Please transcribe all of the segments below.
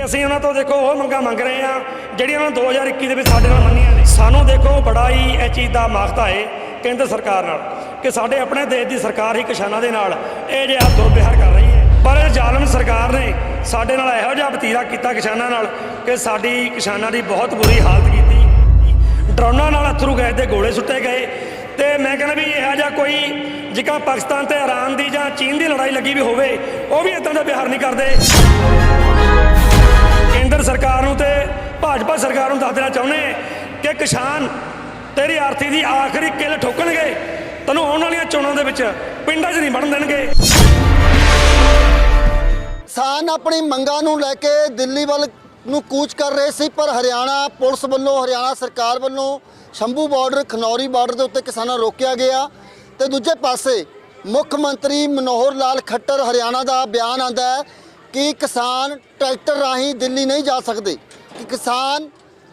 ਕਿ ਅਸੀਂ ਉਹਨਾਂ ਤੋਂ ਦੇਖੋ ਉਹ ਮੰਗਾਂ ਮੰਗ ਰਹੇ ਆ ਜਿਹੜੀਆਂ ਉਹਨਾਂ 2021 ਦੇ ਵਿੱਚ ਸਾਡੇ ਨਾਲ ਮੰਨੀਆਂ ਨੇ। ਸਾਨੂੰ ਦੇਖੋ ਬੜਾ ਹੀ ਇਹ ਚੀਜ਼ ਦਾ ਮਖਤਾ ਹੈ ਕੇਂਦਰ ਸਰਕਾਰ ਨਾਲ ਕਿ ਸਾਡੇ ਆਪਣੇ ਦੇਸ਼ ਦੀ ਸਰਕਾਰ ਹੀ ਕਿਸਾਨਾਂ ਦੇ ਨਾਲ ਇਹ ਜਿਹਾ ਦੁਰਵਿਹਾਰ ਕਰ ਰਹੀ ਹੈ। ਪਰ ਇਹ ਜ਼ਾਲਮ ਸਰਕਾਰ ਨੇ ਸਾਡੇ ਨਾਲ ਇਹੋ ਜਿਹਾ ਵਤੀਰਾ ਕੀਤਾ ਕਿਸਾਨਾਂ ਨਾਲ ਕਿ ਸਾਡੀ ਕਿਸਾਨਾਂ ਦੀ ਬਹੁਤ ਬੁਰੀ ਹਾਲਤ ਕੀਤੀ। ਡਰੋਨਾਂ ਨਾਲ ਅਥਰੂ ਗਏ ਦੇ ਗੋਲੇ ਸੁੱਟੇ ਗਏ ਤੇ ਮੈਂ ਕਹਿੰਦਾ ਵੀ ਇਹੋ ਜਿਹਾ ਕੋਈ ਜਿਕਾ ਪਾਕਿਸਤਾਨ ਤੇ ਇਰਾਨ ਦੀ ਜਾਂ ਚੀਨ ਦੀ ਲੜਾਈ ਲੱਗੀ ਵੀ ਹੋਵੇ, ਉਹ ਵੀ ਇਦਾਂ ਦਾ ਵਿਹਾਰ ਨਹੀਂ ਕਰਦੇ। ਕੇਂਦਰ ਸਰਕਾਰ ਨੂੰ ਤੇ ਭਾਜਪਾ ਸਰਕਾਰ ਨੂੰ ਦੱਸ ਦੇਣਾ ਚਾਹੁੰਦੇ ਕਿ ਕਿਸਾਨ ਤੇਰੀ ਆਰਥੀ ਦੀ ਆਖਰੀ ਕਿੱਲ ਠੋਕਣਗੇ, ਤੈਨੂੰ ਆਉਣ ਵਾਲੀਆਂ ਚੋਣਾਂ ਦੇ ਵਿੱਚ ਪਿੰਡਾਂ 'ਚ ਨਹੀਂ ਵੜਨ ਦੇਣਗੇ। ਕਿਸਾਨ ਆਪਣੀ ਮੰਗਾਂ ਨੂੰ ਲੈ ਕੇ ਦਿੱਲੀ ਵੱਲ ਨੂੰ ਕੂਚ ਕਰ ਰਹੇ ਸੀ, ਪਰ ਹਰਿਆਣਾ ਪੁਲਿਸ ਵੱਲੋਂ, ਹਰਿਆਣਾ ਸਰਕਾਰ ਵੱਲੋਂ ਸ਼ੰਭੂ ਬਾਰਡਰ, ਖਨੌਰੀ ਬਾਰਡਰ ਦੇ ਉੱਤੇ ਕਿਸਾਨਾਂ ਨੂੰ ਰੋਕਿਆ ਗਿਆ। ਤੇ ਦੂਜੇ ਪਾਸੇ ਮੁੱਖ ਮੰਤਰੀ ਮਨੋਹਰ ਲਾਲ ਖੱਟਰ ਹਰਿਆਣਾ ਦਾ ਬਿਆਨ ਆਂਦਾ ਹੈ ਕਿ ਕਿਸਾਨ ਟਰੈਕਟਰ ਰਾਹੀਂ ਦਿੱਲੀ ਨਹੀਂ ਜਾ ਸਕਦੇ, ਕਿ ਕਿਸਾਨ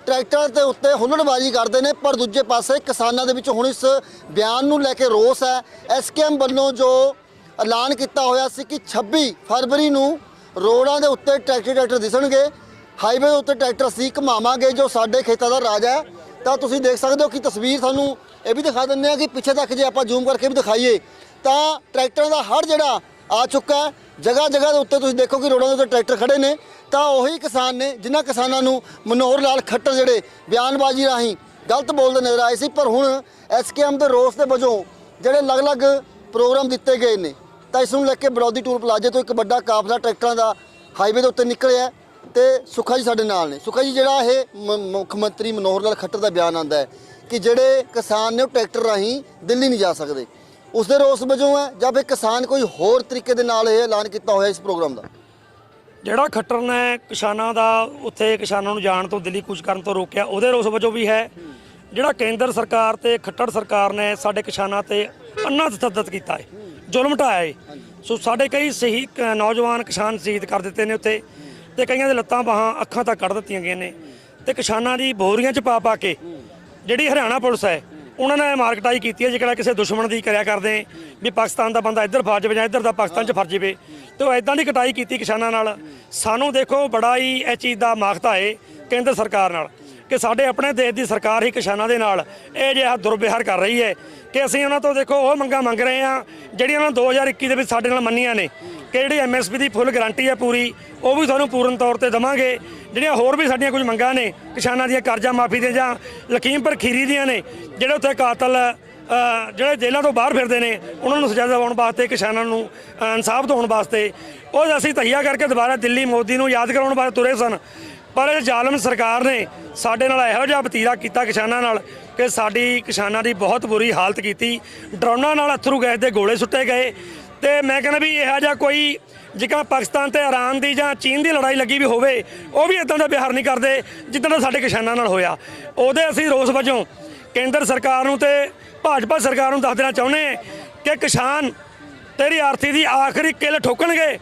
ਟਰੈਕਟਰ ਦੇ ਉੱਤੇ ਹੁੱਲੜਬਾਜ਼ੀ ਕਰਦੇ ਨੇ, ਪਰ ਦੂਜੇ ਪਾਸੇ ਕਿਸਾਨਾਂ ਦੇ ਵਿੱਚ ਹੁਣ ਇਸ ਬਿਆਨ ਨੂੰ ਲੈ ਕੇ ਰੋਸ ਹੈ। ਐਸਕੇਐਮ ਵੱਲੋਂ ਜੋ ਐਲਾਨ ਕੀਤਾ ਹੋਇਆ ਸੀ ਕਿ 26 ਫਰਵਰੀ ਨੂੰ ਰੋਡਾਂ ਦੇ ਉੱਤੇ ਟਰੈਕਟਰ ਟਰੈਕਟਰ ਦਿਸਣਗੇ, ਹਾਈਵੇ ਦੇ ਉੱਤੇ ਟਰੈਕਟਰ ਅਸੀਂ ਘਮਾਵਾਂਗੇ, ਜੋ ਸਾਡੇ ਖੇਤਾਂ ਦਾ ਰਾਜ ਹੈ। ਤਾਂ ਤੁਸੀਂ ਦੇਖ ਸਕਦੇ ਹੋ ਕਿ ਤਸਵੀਰ ਤੁਹਾਨੂੰ ਇਹ ਵੀ ਦਿਖਾ ਦਿੰਦੇ ਆ ਕਿ ਪਿੱਛੇ ਤੱਕ ਜੇ ਆਪਾਂ ਜ਼ੂਮ ਕਰਕੇ ਵੀ ਦਿਖਾਈਏ, ਤਾਂ ਟਰੈਕਟਰਾਂ ਦਾ ਹਰ ਜਿਹੜਾ ਆ ਚੁੱਕਾ ਹੈ। ਜਗ੍ਹਾ ਜਗ੍ਹਾ ਦੇ ਉੱਤੇ ਤੁਸੀਂ ਦੇਖੋ ਕਿ ਰੋਡਾਂ ਦੇ ਉੱਤੇ ਟਰੈਕਟਰ ਖੜੇ ਨੇ। ਤਾਂ ਉਹੀ ਕਿਸਾਨ ਨੇ, ਜਿਨ੍ਹਾਂ ਕਿਸਾਨਾਂ ਨੂੰ ਮਨੋਹਰ ਲਾਲ ਖੱਟਰ ਜਿਹੜੇ ਬਿਆਨਬਾਜ਼ੀ ਰਾਹੀਂ ਗਲਤ ਬੋਲਦੇ ਨਜ਼ਰ ਆਏ ਸੀ, ਪਰ ਹੁਣ ਐਸਕੇਐਮ ਦੇ ਰੋਸ ਦੇ ਵਜੋਂ ਜਿਹੜੇ ਅਲੱਗ-ਅਲੱਗ ਪ੍ਰੋਗਰਾਮ ਦਿੱਤੇ ਗਏ ਨੇ। ਤਾਂ ਇਸ ਨੂੰ ਲੈ ਕੇ ਬਰੌਦੀ ਟੂਲ ਪਲਾਜ਼ੇ ਤੋਂ ਇੱਕ ਵੱਡਾ ਕਾਫਲਾ ਟਰੈਕਟਰਾਂ ਦਾ ਹਾਈਵੇ ਦੇ ਉੱਤੇ ਨਿਕਲਿਆ ਹੈ ਤੇ ਸੁੱਖਾ ਜੀ ਸਾਡੇ ਨਾਲ ਨੇ। ਸੁੱਖਾ ਜੀ, ਜਿਹੜਾ ਇਹ ਮ- ਮੁੱਖ ਮੰਤਰੀ ਮਨੋਹਰ ਲਾਲ ਖੱਟਰ ਦਾ ਬਿਆਨ ਆਂਦਾ ਹੈ ਕਿ ਜਿਹੜੇ ਕਿਸਾਨ ਨੇ ਉਹ ਟਰੈਕਟਰ ਰਾਹੀਂ ਦਿੱਲੀ ਨਹੀਂ ਜਾ ਸਕਦੇ। ਉਸ ਦੇ ਰੋਸ ਵਜੋਂ ਹੈ, ਜਾਂ ਫਿਰ ਕਿਸਾਨ ਕੋਈ ਹੋਰ ਤਰੀਕੇ ਦੇ ਨਾਲ ਇਹ ਐਲਾਨ ਕੀਤਾ ਹੋਇਆ ਇਸ ਪ੍ਰੋਗਰਾਮ ਦਾ? ਜਿਹੜਾ ਖੱਟਰ ਨੇ ਕਿਸਾਨਾਂ ਦਾ ਉੱਥੇ ਕਿਸਾਨਾਂ ਨੂੰ ਜਾਣ ਤੋਂ ਦਿੱਲੀ ਕੂਚ ਕਰਨ ਤੋਂ ਰੋਕਿਆ, ਉਹਦੇ ਰੋਸ ਵਜੋਂ ਵੀ ਹੈ। ਜਿਹੜਾ ਕੇਂਦਰ ਸਰਕਾਰ ਤੇ ਖੱਟੜ ਸਰਕਾਰ ਨੇ ਸਾਡੇ ਕਿਸਾਨਾਂ ਤੇ ਅੰਨਾ ਤਸੱਦਦ ਕੀਤਾ ਹੈ, ਜ਼ੁਲਮ ਢਾਇਆ ਹੈ। ਸੋ ਸਾਡੇ ਕਈ ਸਹੀ ਨੌਜਵਾਨ ਕਿਸਾਨ ਸ਼ਹੀਦ ਕਰ ਦਿੱਤੇ ਨੇ ਉੱਥੇ ਤੇ ਕਈਆਂ ਦੇ ਲੱਤਾਂ ਬਾਹਾਂ ਅੱਖਾਂ ਤੱਕ ਕੱਢ ਦਿੱਤੀਆਂ ਗਈਆਂ ਨੇ ਤੇ ਕਿਸਾਨਾਂ ਦੀ ਬੋਰੀਆਂ 'ਚ ਪਾ ਪਾ ਕੇ ਜਿਹੜੀ ਹਰਿਆਣਾ ਪੁਲਿਸ ਹੈ ਉਹਨਾਂ ਨੇ ਮਾਰਕਟਾਈ ਕੀਤੀ ਹੈ ਜਿਹੜਾ ਕਿਸੇ ਦੁਸ਼ਮਣ ਦੀ ਕਰਿਆ ਕਰਦੇ ਵੀ ਪਾਕਿਸਤਾਨ ਦਾ ਬੰਦਾ ਇੱਧਰ ਫਸ ਜਾਵੇ ਜਾਂ ਇੱਧਰ ਦਾ ਪਾਕਿਸਤਾਨ 'ਚ ਫਰਜ ਜਾਵੇ, ਤੇ ਉਹ ਐਦਾਂ ਦੀ ਕਟਾਈ ਕੀਤੀ ਕਿਸਾਨਾਂ ਨਾਲ। ਸਾਨੂੰ ਦੇਖੋ, ਬੜਾ ਹੀ ਇਹ ਚੀਜ਼ ਦਾ ਮਾਖਤਾ ਏ ਕੇਂਦਰ ਸਰਕਾਰ ਨਾਲ ਕਿ ਸਾਡੇ ਆਪਣੇ ਦੇਸ਼ ਦੀ ਸਰਕਾਰ ਹੀ ਕਿਸਾਨਾਂ ਦੇ ਨਾਲ ਇਹ ਜਿਹਾ ਦੁਰਵਿਹਾਰ ਕਰ ਰਹੀ ਹੈ ਕਿ ਅਸੀਂ ਉਹਨਾਂ ਤੋਂ ਦੇਖੋ ਉਹ ਮੰਗਾਂ ਮੰਗ ਰਹੇ ਆ ਜਿਹੜੀਆਂ ਉਹਨਾਂ 2021 ਦੇ ਵਿੱਚ ਸਾਡੇ ਨਾਲ ਮੰਨੀਆਂ ਨੇ। ਕਿ ਜਿਹੜੀ ਐਮਐਸਪੀ ਦੀ ਫੁੱਲ ਗਾਰੰਟੀ ਹੈ ਪੂਰੀ, ਉਹ ਵੀ ਤੁਹਾਨੂੰ ਪੂਰਨ ਤੌਰ ਤੇ ਦਵਾਂਗੇ। ਜਿਹੜੀਆਂ ਹੋਰ ਵੀ ਸਾਡੀਆਂ ਕੁਝ ਮੰਗਾਂ ਨੇ, ਕਿਸਾਨਾਂ ਦੀਆਂ ਕਰਜ਼ਾ ਮਾਫੀ ਦੀਆਂ ਜਾਂ ਲਖੀਮਪੁਰ ਖੀਰੀ ਦੀਆਂ ਨੇ, ਜਿਹੜੇ ਉੱਥੇ ਕਾਤਲ ਜਿਹੜੇ ਜੇਲ੍ਹਾਂ ਤੋਂ ਬਾਹਰ ਫਿਰਦੇ ਨੇ, ਉਹਨਾਂ ਨੂੰ ਸਜ਼ਾ ਦਿਵਾਉਣ ਵਾਸਤੇ, ਕਿਸਾਨਾਂ ਨੂੰ ਇਨਸਾਫ ਦਿਵਾਉਣ ਵਾਸਤੇ। ਉਹ ਅਸੀਂ ਤਹੀਆ ਕਰਕੇ ਦੁਬਾਰਾ ਦਿੱਲੀ ਮੋਦੀ ਨੂੰ ਯਾਦ ਕਰਾਉਣ ਵਾਸਤੇ ਤੁਰੇ ਸਨ, ਪਰ ਇਹ ਜ਼ਾਲਮ ਸਰਕਾਰ ਨੇ ਸਾਡੇ ਨਾਲ ਇਹੋ ਜਿਹਾ ਵਤੀਰਾ ਕੀਤਾ ਕਿਸਾਨਾਂ ਨਾਲ ਕਿ ਸਾਡੀ ਕਿਸਾਨਾਂ ਦੀ ਬਹੁਤ ਬੁਰੀ ਹਾਲਤ ਕੀਤੀ। ਡਰੋਨਾਂ ਨਾਲ ਅਥਰੂ ਗੈਸ ਦੇ ਗੋਲੇ ਸੁੱਟੇ ਗਏ। ਤੇ ਮੈਂ ਕਹਿੰਦਾ ਵੀ ਇਹੋ ਜਿਹਾ ਕੋਈ ਜਿਕਾ ਪਾਕਿਸਤਾਨ ਤੇ ਇਰਾਨ ਦੀ ਜਾਂ ਚੀਨ ਦੀ ਲੜਾਈ ਲੱਗੀ ਵੀ ਹੋਵੇ, ਉਹ ਵੀ ਇਦਾਂ ਦਾ ਵਿਹਾਰ ਨਹੀਂ ਕਰਦੇ ਜਿੱਦਾਂ ਦਾ ਸਾਡੇ ਕਿਸਾਨਾਂ ਨਾਲ ਹੋਇਆ। ਉਹਦੇ ਅਸੀਂ ਰੋਸ ਵਜੋਂ ਕੇਂਦਰ ਸਰਕਾਰ ਨੂੰ ਤੇ ਭਾਜਪਾ ਸਰਕਾਰ ਨੂੰ ਦੱਸ ਦੇਣਾ ਚਾਹੁੰਦੇ ਕਿ ਕਿਸਾਨ ਤੇਰੀ ਆਰਥੀ ਦੀ ਆਖਰੀ ਕਿੱਲ ਠੋਕਣਗੇ,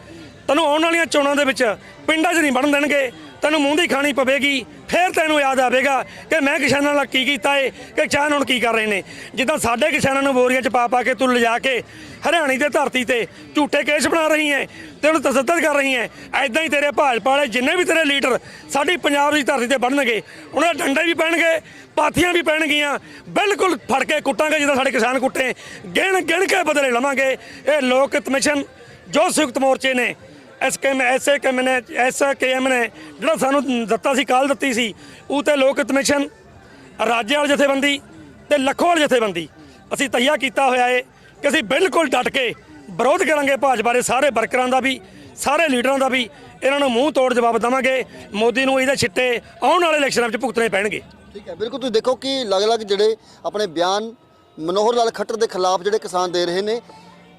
ਤੈਨੂੰ ਆਉਣ ਵਾਲੀਆਂ ਚੋਣਾਂ ਦੇ ਵਿੱਚ ਪਿੰਡਾਂ 'ਚ ਨਹੀਂ ਵੜਨ ਦੇਣਗੇ, ਤੈਨੂੰ ਮੂੰਹ ਦੀ ਖਾਣੀ ਪਵੇਗੀ ਫਿਰ ਤੈਨੂੰ ਯਾਦ ਆਵੇਗਾ ਕਿ ਮੈਂ ਕਿਸਾਨਾਂ ਨਾਲ ਕੀ ਕੀਤਾ ਏ, ਕਿ ਕਿਸਾਨ ਹੁਣ ਕੀ ਕਰ ਰਹੇ ਨੇ। ਜਿੱਦਾਂ ਸਾਡੇ ਕਿਸਾਨਾਂ ਨੂੰ ਬੋਰੀਆਂ 'ਚ ਪਾ ਪਾ ਕੇ ਤੂੰ ਲਿਜਾ ਕੇ ਹਰਿਆਣੀ ਦੇ ਧਰਤੀ ਤੇ ਝੂਠੇ ਕੇਸ ਬਣਾ ਰਹੀ ਹੈ ਤੇ ਉਹਨੂੰ ਤਸੱਦਦ ਕਰ ਰਹੀ ਹੈ ਐਦਾਂ ਹੀ ਤੇਰੇ ਭਾਜਪਾ ਵਾਲੇ ਜਿੰਨੇ ਵੀ ਤੇਰੇ ਲੀਡਰ ਸਾਡੀ ਪੰਜਾਬ ਦੀ ਧਰਤੀ ਤੇ ਬਣਨਗੇ, ਉਹਨਾਂ ਦੇ ਡੰਡੇ ਵੀ ਪੈਣਗੇ, ਪਾਥੀਆਂ ਵੀ ਪੈਣਗੀਆਂ, ਬਿਲਕੁਲ ਫੜ ਕੇ ਕੁੱਟਾਂਗੇ ਜਿੱਦਾਂ ਸਾਡੇ ਕਿਸਾਨ ਕੁੱਟੇ। ਗਿਣ ਗਿਣ ਕੇ ਬਦਲੇ ਲਵਾਂਗੇ। ਇਹ ਲੋਕ ਕਮਿਸ਼ਨ ਜੋ ਸੰਯੁਕਤ ਮੋਰਚੇ ਨੇ ਐਸ ਕੇ ਐਸੇ ਕਮ ਨੇ ਐਸਾ ਕੇਐਮ ਨੇ ਜਿਹੜਾ ਸਾਨੂੰ ਦਿੱਤਾ ਸੀ, ਕਾਲ ਦਿੱਤੀ ਸੀ, ਉਹ ਤੇ ਲੋਕ ਕਮਿਸ਼ਨ ਰਾਜੇਵਾਲ ਜਥੇਬੰਦੀ ਤੇ ਲੱਖੋਵਾਲ ਜਥੇਬੰਦੀ। ਅਸੀਂ ਤਹੀਆ ਕੀਤਾ ਹੋਇਆ ਏ ਕਿ ਅਸੀਂ ਬਿਲਕੁਲ ਡਟ ਕੇ ਵਿਰੋਧ ਕਰਾਂਗੇ ਭਾਜਪਾ ਦੇ ਸਾਰੇ ਵਰਕਰਾਂ ਦਾ ਵੀ, ਸਾਰੇ ਲੀਡਰਾਂ ਦਾ ਵੀ। ਇਹਨਾਂ ਨੂੰ ਮੂੰਹ ਤੋੜ ਜਵਾਬ ਦੇਵਾਂਗੇ। ਮੋਦੀ ਨੂੰ ਇਹਦੇ ਛਿੱਟੇ ਆਉਣ ਵਾਲੇ ਇਲੈਕਸ਼ਨਾਂ ਵਿੱਚ ਭੁਗਤਣੇ ਪੈਣਗੇ। ਠੀਕ ਹੈ, ਬਿਲਕੁਲ ਤੁਸੀਂ ਦੇਖੋ ਕਿ ਅਲੱਗ-ਅਲੱਗ ਜਿਹੜੇ ਆਪਣੇ ਬਿਆਨ, ਮਨੋਹਰ ਲਾਲ ਖੱਟਰ ਦੇ ਖਿਲਾਫ ਜਿਹੜੇ ਕਿਸਾਨ ਦੇ ਰਹੇ ਨੇ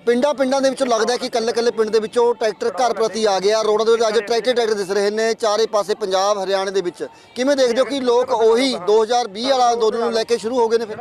ਪਿੰਡਾਂ ਪਿੰਡਾਂ ਦੇ ਵਿੱਚੋਂ ਲੱਗਦਾ ਕਿ ਕੱਲੇ-ਕੱਲੇ ਪਿੰਡ ਦੇ ਵਿੱਚੋਂ ਟਰੈਕਟਰ ਘਰ ਪ੍ਰਤੀ ਆ ਗਿਆ। ਰੋਡਾਂ ਦੇ ਵਿੱਚ ਅੱਜ ਟਰੈਕਟਰ ਟਰੈਕਟਰ ਦਿਸ ਰਹੇ ਨੇ ਚਾਰੇ ਪਾਸੇ ਪੰਜਾਬ, ਹਰਿਆਣੇ ਦੇ ਵਿੱਚ। ਕਿਵੇਂ ਦੇਖਦੇ ਹੋ ਕਿ ਲੋਕ ਉਹੀ 2020 ਵਾਲਾ ਅੰਦੋਲਨ ਨੂੰ ਲੈ ਕੇ ਸ਼ੁਰੂ ਹੋ ਗਏ ਨੇ ਫਿਰ?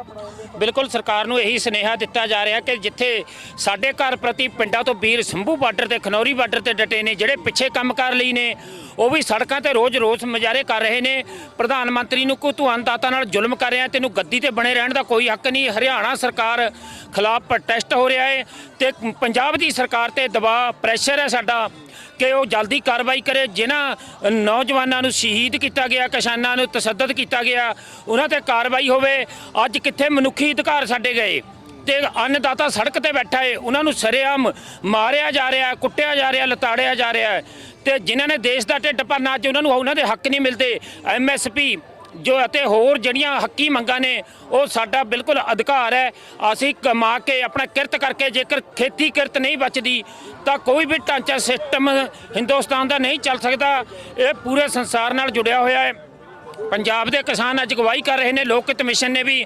ਬਿਲਕੁਲ ਸਰਕਾਰ ਨੂੰ ਇਹੀ ਸੁਨੇਹਾ ਦਿੱਤਾ ਜਾ ਰਿਹਾ ਕਿ ਜਿੱਥੇ ਸਾਡੇ ਘਰ ਪ੍ਰਤੀ ਪਿੰਡਾਂ ਤੋਂ ਵੀਰ ਸੰਭੂ ਬਾਰਡਰ ਤੇ ਖਨੌਰੀ ਬਾਰਡਰ ਤੇ ਡਟੇ ਨੇ, ਜਿਹੜੇ ਪਿੱਛੇ ਕੰਮ ਕਰ ਲਈ ਨੇ, ਉਹ ਵੀ ਸੜਕਾਂ ਤੇ ਰੋਜ਼ ਰੋਜ਼ ਮੁਜ਼ਾਹਰੇ ਕਰ ਰਹੇ ਨੇ। ਪ੍ਰਧਾਨ ਮੰਤਰੀ ਨੂੰ ਕੋਈ ਦਾਤਾ ਨਾਲ ਜ਼ੁਲਮ ਕਰ ਰਿਹਾ ਤੈਨੂੰ ਗੱਦੀ ਤੇ ਬਣੇ ਰਹਿਣ ਦਾ ਕੋਈ ਹੱਕ ਨਹੀਂ। ਹਰਿਆਣਾ ਸਰਕਾਰ ਖਿਲਾਫ ਪ੍ਰੋਟੈਸਟ ਹੋ ਰਿਹਾ ਹੈ ਤੇ ਪੰਜਾਬ ਦੀ ਸਰਕਾਰ ਤੇ ਦਬਾਅ ਪ੍ਰੈਸ਼ਰ ਹੈ ਸਾਡਾ ਕਿ ਉਹ ਜਲਦੀ ਕਾਰਵਾਈ ਕਰੇ। ਜਿਨ੍ਹਾਂ ਨੌਜਵਾਨਾਂ ਨੂੰ ਸ਼ਹੀਦ ਕੀਤਾ ਗਿਆ, ਕਿਸਾਨਾਂ ਨੂੰ ਤਸੱਦਦ ਕੀਤਾ ਗਿਆ, ਉਹਨਾਂ ਤੇ ਕਾਰਵਾਈ ਹੋਵੇ। ਅੱਜ ਕਿੱਥੇ ਮਨੁੱਖੀ ਅਧਿਕਾਰ ਸਾਡੇ ਗਏ ਤੇ ਅੰਨਦਾਤਾ ਸੜਕ ਤੇ ਬੈਠਾ ਏ, ਉਹਨਾਂ ਨੂੰ ਸਰੇਆਮ ਮਾਰਿਆ ਜਾ ਰਿਹਾ, ਕੁੱਟਿਆ ਜਾ ਰਿਹਾ, ਲਤਾੜਿਆ ਜਾ ਰਿਹਾ ਹੈ। ਤੇ ਜਿਨ੍ਹਾਂ ਨੇ ਦੇਸ਼ ਦਾ ਢਿੱਡ ਭਰਨਾ, ਅੱਜ ਉਹਨਾਂ ਨੂੰ ਉਹਨਾਂ ਦੇ ਹੱਕ ਨਹੀਂ ਮਿਲਦੇ। ਐਮਐਸਪੀ ਜੋ ਅਤੇ ਹੋਰ ਜਿਹੜੀਆਂ ਹੱਕੀ ਮੰਗਾਂ ਨੇ, ਉਹ ਸਾਡਾ ਬਿਲਕੁਲ ਅਧਿਕਾਰ ਹੈ। ਅਸੀਂ ਕਮਾ ਕੇ ਆਪਣਾ ਕਿਰਤ ਕਰਕੇ ਜੇਕਰ ਖੇਤੀ ਕਿਰਤ ਨਹੀਂ ਬਚਦੀ, ਤਾਂ ਕੋਈ ਵੀ ਢਾਂਚਾ ਸਿਸਟਮ ਹਿੰਦੁਸਤਾਨ ਦਾ ਨਹੀਂ ਚੱਲ ਸਕਦਾ। ਇਹ ਪੂਰੇ ਸੰਸਾਰ ਨਾਲ ਜੁੜਿਆ ਹੋਇਆ ਹੈ। ਪੰਜਾਬ ਦੇ ਕਿਸਾਨ ਅੱਜ ਅਗਵਾਈ ਕਰ ਰਹੇ ਨੇ। ਲੋਕ ਹਿੱਤ ਮਿਸ਼ਨ ਨੇ ਵੀ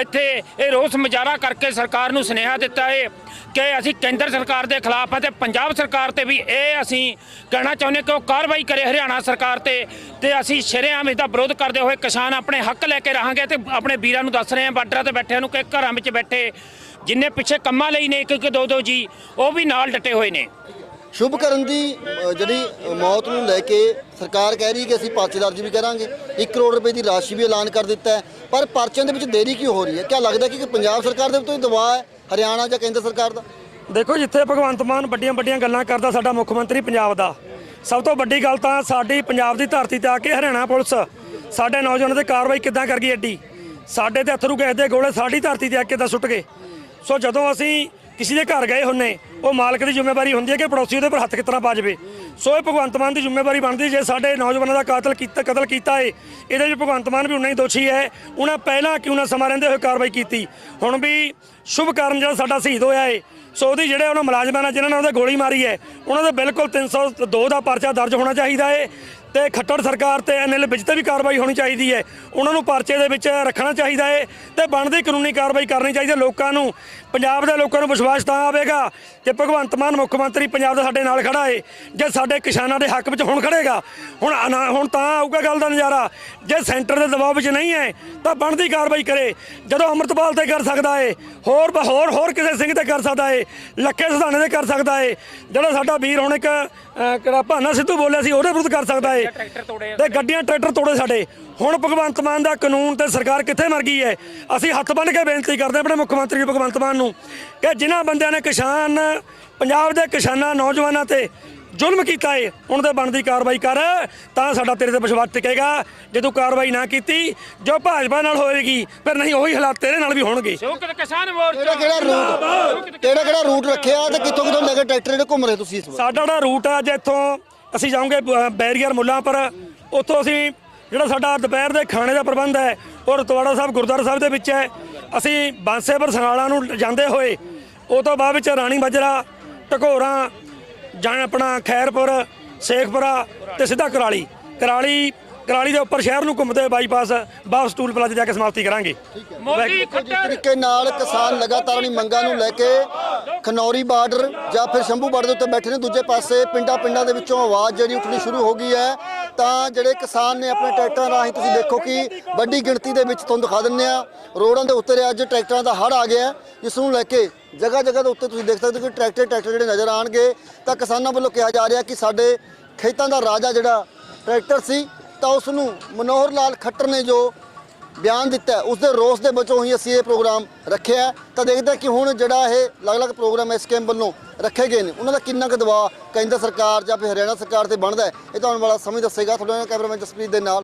ਇੱਥੇ ਇਹ ਰੋਸ ਮੁਜ਼ਾਹਰਾ ਕਰਕੇ ਸਰਕਾਰ ਨੂੰ ਸੁਨੇਹਾ ਦਿੱਤਾ ਹੈ ਕਿ ਅਸੀਂ ਕੇਂਦਰ ਸਰਕਾਰ ਦੇ ਖਿਲਾਫ ਅਤੇ ਪੰਜਾਬ ਸਰਕਾਰ ਤੇ ਵੀ ਇਹ ਅਸੀਂ ਕਹਿਣਾ ਚਾਹੁੰਦੇ ਕਿ ਉਹ ਕਾਰਵਾਈ ਕਰੇ। ਹਰਿਆਣਾ ਸਰਕਾਰ ਤੇ ਤੇ ਅਸੀਂ ਸ਼ਰੇਆਮ ਇਹਦਾ ਵਿਰੋਧ ਕਰਦੇ ਹੋਏ ਕਿਸਾਨ ਆਪਣੇ ਹੱਕ ਲੈ ਕੇ ਰਹਾਂਗੇ ਤੇ ਆਪਣੇ ਵੀਰਾਂ ਨੂੰ ਦੱਸ ਰਹੇ ਹਾਂ ਬਾਰਡਰਾਂ ਤੇ ਬੈਠਿਆਂ ਨੂੰ ਕਿ ਘਰਾਂ ਵਿੱਚ ਬੈਠੇ ਜਿੰਨੇ ਪਿੱਛੇ ਕੰਮਾਂ ਲਈ ਨੇ ਇੱਕ ਇੱਕ ਦੋ ਦੋ ਜੀ, ਉਹ ਵੀ ਨਾਲ ਡਟੇ ਹੋਏ ਨੇ। ਸ਼ੁਭ ਕਰਨ ਦੀ ਅ, ਜਿਹੜੀ ਮੌਤ ਨੂੰ ਲੈ ਕੇ ਸਰਕਾਰ ਕਹਿ ਰਹੀ ਕਿ ਅਸੀਂ ਪਰਚੇ ਦਰਜ ਵੀ ਕਰਾਂਗੇ। 1 ਕਰੋੜ ਰੁਪਏ ਦੀ ਰਾਸ਼ੀ ਵੀ ਐਲਾਨ ਕਰ ਦਿੱਤਾ ਹੈ। ਪਰ ਪਰਚਿਆਂ ਦੇ ਵਿੱਚ ਦੇਰੀ ਕਿਉਂ ਹੋ ਰਹੀ ਹੈ? ਕਿਆ ਲੱਗਦਾ ਕਿ ਪੰਜਾਬ ਸਰਕਾਰ ਦੇ ਉੱਤੇ ਦਬਾਅ ਹੈ ਹਰਿਆਣਾ ਜਾਂ ਕੇਂਦਰ ਸਰਕਾਰ ਦਾ? ਦੇਖੋ ਜਿੱਥੇ ਭਗਵੰਤ ਮਾਨ ਵੱਡੀਆਂ ਵੱਡੀਆਂ ਗੱਲਾਂ ਕਰਦਾ ਸਾਡਾ ਮੁੱਖ ਮੰਤਰੀ ਪੰਜਾਬ ਦਾ ਸਭ ਤੋਂ ਵੱਡੀ ਗੱਲ ਤਾਂ ਸਾਡੀ ਪੰਜਾਬ ਦੀ ਧਰਤੀ ਤੇ ਆ ਕੇ ਹਰਿਆਣਾ ਪੁਲਿਸ ਸਾਡੇ ਨੌਜਵਾਨਾਂ ਤੇ ਕਾਰਵਾਈ ਕਿੱਦਾਂ ਕਰ ਗਈ ਐਡੀ? ਸਾਡੇ ਤੇ ਅਥਰੂ ਗੈਸ ਦੇ ਗੋਲੇ ਸਾਡੀ ਧਰਤੀ ਤੇ ਆ ਕੇ ਤਾਂ ਸੁੱਟ ਗਏ? ਸੋ ਜਦੋਂ ਅਸੀਂ ਕਿਸੇ ਦੇ ਘਰ ਗਏ ਹੁੰਨੇ, ਉਹ ਮਾਲਕ ਦੀ ਜ਼ਿੰਮੇਵਾਰੀ ਹੁੰਦੀ ਹੈ ਕਿ ਪੜੋਸੀ ਉਹਦੇ ਪਰ ਹੱਥ ਕਿਤਨਾ ਪਾ ਜਾਵੇ। ਸੋ ਇਹ ਭਗਵੰਤ ਮਾਨ ਦੀ ਜ਼ਿੰਮੇਵਾਰੀ ਬਣਦੀ ਜੇ ਸਾਡੇ ਨੌਜਵਾਨਾਂ ਦਾ ਕਾਤਲ ਕੀਤਾ, ਕਤਲ ਕੀਤਾ ਏ, ਇਹਦੇ ਵਿੱਚ ਭਗਵੰਤ ਮਾਨ ਵੀ ਉਨਾ ਹੀ ਦੋਸ਼ੀ ਹੈ। ਉਹਨਾਂ ਪਹਿਲਾਂ ਕਿਉਂ ਨਾ ਸਮਾਂ ਰਹਿੰਦੇ ਹੋਏ ਕਾਰਵਾਈ ਕੀਤੀ। ਹੁਣ ਵੀ ਸ਼ੁਭ ਕਾਰਨ ਜਿਹੜਾ ਸਾਡਾ ਸ਼ਹੀਦ ਹੋਇਆ ਏ, ਸੋ ਉਹਦੀ ਜਿਹੜੇ ਉਹਨਾਂ ਮੁਲਾਜ਼ਮਾਂ ਨਾਲ ਜਿਨ੍ਹਾਂ ਨੇ ਉਹਦੇ ਗੋਲੀ ਮਾਰੀ ਹੈ, ਉਹਨਾਂ ਦੇ ਬਿਲਕੁਲ 302 ਦਾ ਪਰਚਾ ਦਰਜ ਹੋਣਾ ਚਾਹੀਦਾ ਏ। ਤੇ ਖੱਟੜ ਸਰਕਾਰ ਤੇ ਐਨਐਲ ਵਿੱਚ ਤੇ ਵੀ ਕਾਰਵਾਈ ਹੋਣੀ ਚਾਹੀਦੀ ਹੈ। ਉਹਨਾਂ ਨੂੰ ਪਰਚੇ ਦੇ ਵਿੱਚ ਰੱਖਣਾ ਚਾਹੀਦਾ ਹੈ ਤੇ ਬਣਦੀ ਕਾਨੂੰਨੀ ਕਾਰਵਾਈ ਕਰਨੀ ਚਾਹੀਦੀ ਹੈ। ਲੋਕਾਂ ਨੂੰ, ਪੰਜਾਬ ਦੇ ਲੋਕਾਂ ਨੂੰ ਵਿਸ਼ਵਾਸ ਤਾਂ ਆਵੇਗਾ ਕਿ ਭਗਵੰਤ ਮਾਨ ਮੁੱਖ ਮੰਤਰੀ ਪੰਜਾਬ ਦਾ ਸਾਡੇ ਨਾਲ ਖੜਾ ਹੈ, ਜੇ ਸਾਡੇ ਕਿਸਾਨਾਂ ਦੇ ਹੱਕ ਵਿੱਚ ਹੁਣ ਖੜੇਗਾ ਹੁਣ ਅਨਾ- ਹੁਣ ਤਾਂ ਆਊਗਾ ਗੱਲ ਦਾ ਨਜ਼ਾਰਾ। ਜੇ ਸੈਂਟਰ ਦੇ ਦਬਾਅ ਵਿੱਚ ਨਹੀਂ ਹੈ, ਤਾਂ ਬਣਦੀ ਕਾਰਵਾਈ ਕਰੇ। ਜਦੋਂ ਅੰਮ੍ਰਿਤਪਾਲ ਤੇ ਕਰ ਸਕਦਾ ਹੈ, ਹੋਰ ਬ- ਹੋਰ ਹੋਰ ਕਿਸੇ ਸਿੰਘ ਤੇ ਕਰ ਸਕਦਾ ਹੈ, ਲੱਖੇ ਸੁਧਾਣੇ ਤੇ ਕਰ ਸਕਦਾ ਹੈ। ਜਿਹੜਾ ਸਾਡਾ ਵੀਰ ਹੁਣ ਇੱਕ ਕਿਹੜਾ ਭਾਨਾ ਸਿੱਧੂ ਬੋਲਿਆ ਸੀ, ਉਹਦੇ ਵਿਰੁੱਧ ਕਰ ਸਕਦਾ ਏ ਤੇ ਗੱਡੀਆਂ ਟਰੈਕਟਰ ਤੋੜੇ ਸਾਡੇ। ਹੁਣ ਭਗਵੰਤ ਮਾਨ ਦਾ ਕਾਨੂੰਨ ਤੇ ਸਰਕਾਰ ਕਿੱਥੇ ਮਰ ਗਈ ਹੈ? ਅਸੀਂ ਹੱਥ ਬੰਨ੍ਹ ਕੇ ਬੇਨਤੀ ਕਰਦੇ ਆਪਣੇ ਮੁੱਖ ਮੰਤਰੀ ਭਗਵੰਤ ਮਾਨ ਨੂੰ ਕਿ ਜਿਨ੍ਹਾਂ ਬੰਦਿਆਂ ਨੇ ਕਿਸਾਨ ਪੰਜਾਬ ਦੇ ਕਿਸਾਨਾਂ ਨੌਜਵਾਨਾਂ ਤੇ ਜ਼ੁਲਮ ਕੀਤਾ ਏ ਉਹਨਾਂ ਤੇ ਬਣਦੀ ਕਾਰਵਾਈ ਕਰ ਤਾਂ ਸਾਡਾ ਤੇਰੇ ਤੇ ਵਿਸ਼ਵਾਸ ਟਿਕੇਗਾ। ਜੇ ਤੂੰ ਕਾਰਵਾਈ ਨਾ ਕੀਤੀ ਜੋ ਭਾਜਪਾ ਨਾਲ ਹੋਏਗੀ ਫਿਰ ਨਹੀਂ ਉਹੀ ਹਾਲਾਤ ਤੇਰੇ ਨਾਲ ਵੀ ਹੋਣਗੇ। ਸ਼ੌਕਤ ਕਿਸਾਨ ਮੋਰਚਾ ਕਿਹੜਾ ਰੂਟ ਕਿਹੜਾ ਕਿਹੜਾ ਰੂਟ ਰੱਖਿਆ ਤੇ ਕਿੱਥੋਂ ਕਿੱਥੋਂ ਲੈ ਕੇ ਟਰੈਕਟਰ ਜਿਹੜੇ ਘੁੰਮ ਰਹੇ ਤੁਸੀਂ ਸਾਡਾ ਜਿਹੜਾ ਰੂਟ ਹੈ ਅੱਜ ਇੱਥੋਂ ਅਸੀਂ ਜਾਵਾਂਗੇ ਬੈਰੀਅਰ ਮੁੱਲਾਂ ਪਰ। ਉੱਥੋਂ ਅਸੀਂ ਜਿਹੜਾ ਸਾਡਾ ਦੁਪਹਿਰ ਦੇ ਖਾਣੇ ਦਾ ਪ੍ਰਬੰਧ ਹੈ ਉਹ ਰਤਵਾੜਾ ਸਾਹਿਬ ਗੁਰਦੁਆਰਾ ਸਾਹਿਬ ਦੇ ਵਿੱਚ ਹੈ। ਅਸੀਂ ਬਾਂਸੇਪੁਰ ਸੰਗਾਲਾ ਨੂੰ ਜਾਂਦੇ ਹੋਏ ਉਹ ਤੋਂ ਬਾਅਦ ਵਿੱਚ ਰਾਣੀ ਮਾਜਰਾ ਟਕੋਰਾ ਜਾਂ ਆਪਣਾ ਖੈਰਪੁਰ ਸ਼ੇਖਪੁਰਾ ਤੇ ਸਿੱਧਾ ਕਰਾਲੀ। ਕਰਾਲੀ ਕਰਾਲੀ ਦੇ ਉੱਪਰ ਸ਼ਹਿਰ ਨੂੰ ਘੁੰਮਦੇ ਬਾਈਪਾਸ ਵਾਪਸ ਟੂਲ ਪਲਾਜ਼ਾ ਜਾ ਕੇ ਸਮਾਪਤੀ ਕਰਾਂਗੇ। ਮੋਦੀ ਤਰੀਕੇ ਨਾਲ ਕਿਸਾਨ ਲਗਾਤਾਰ ਆਪਣੀ ਮੰਗਾਂ ਨੂੰ ਲੈ ਕੇ ਖਨੌਰੀ ਬਾਰਡਰ ਜਾਂ ਫਿਰ ਸ਼ੰਭੂ ਬਾਰਡਰ ਦੇ ਉੱਤੇ ਬੈਠੇ ਨੇ, ਦੂਜੇ ਪਾਸੇ ਪਿੰਡਾਂ ਪਿੰਡਾਂ ਦੇ ਵਿੱਚੋਂ ਆਵਾਜ਼ ਜਿਹੜੀ ਉੱਠਣੀ ਸ਼ੁਰੂ ਹੋ ਗਈ ਹੈ। ਤਾਂ ਜਿਹੜੇ ਕਿਸਾਨ ਨੇ ਆਪਣੇ ਟਰੈਕਟਰਾਂ ਰਾਹੀਂ ਤੁਸੀਂ ਦੇਖੋ ਕਿ ਵੱਡੀ ਗਿਣਤੀ ਦੇ ਵਿੱਚ ਤੁਹਾਨੂੰ ਦਿਖਾ ਦਿੰਦੇ ਆ ਰੋਡਾਂ ਦੇ ਉੱਤੇ ਅੱਜ ਟਰੈਕਟਰਾਂ ਦਾ ਹੜ ਆ ਗਿਆ ਜਿਸ ਨੂੰ ਲੈ ਕੇ ਜਗ੍ਹਾ ਜਗ੍ਹਾ ਦੇ ਉੱਤੇ ਤੁਸੀਂ ਦੇਖ ਸਕਦੇ ਹੋ ਕਿ ਟਰੈਕਟਰ ਟਰੈਕਟਰ ਜਿਹੜੇ ਨਜ਼ਰ ਆਣਗੇ ਤਾਂ ਕਿਸਾਨਾਂ ਵੱਲੋਂ ਕਿਹਾ ਜਾ ਰਿਹਾ ਕਿ ਸਾਡੇ ਖੇਤਾਂ ਦਾ ਰਾਜਾ ਜਿਹੜਾ ਟਰੈਕਟਰ ਸੀ, ਤਾਂ ਉਸ ਨੂੰ ਮਨੋਹਰ ਲਾਲ ਖੱਟਰ ਨੇ ਜੋ ਬਿਆਨ ਦਿੱਤਾ ਉਸ ਦੇ ਰੋਸ ਦੇ ਵਿੱਚੋਂ ਹੀ ਅਸੀਂ ਇਹ ਪ੍ਰੋਗਰਾਮ ਰੱਖਿਆ ਤਾਂ ਦੇਖਦੇ ਹਾਂ ਕਿ ਹੁਣ ਜਿਹੜਾ ਇਹ ਅਲੱਗ-ਅਲੱਗ ਪ੍ਰੋਗਰਾਮ ਇਸ ਕੈਂਪ ਵੱਲੋਂ ਰੱਖੇ ਗਏ ਨੇ। ਉਹਨਾਂ ਦਾ ਕਿੰਨਾ ਕੁ ਦਬਾਅ ਕੇਂਦਰ ਸਰਕਾਰ ਜਾਂ ਫਿਰ ਹਰਿਆਣਾ ਸਰਕਾਰ ਤੇ ਬਣਦਾ ਇਹ ਤਾਂ ਆਉਣ ਵਾਲਾ ਸਮੇਂ ਦੱਸੇਗਾ। ਤੁਹਾਡਾ ਕੈਮਰਾਮੈਨ ਜਸਪ੍ਰੀਤ ਦੇ ਨਾਲ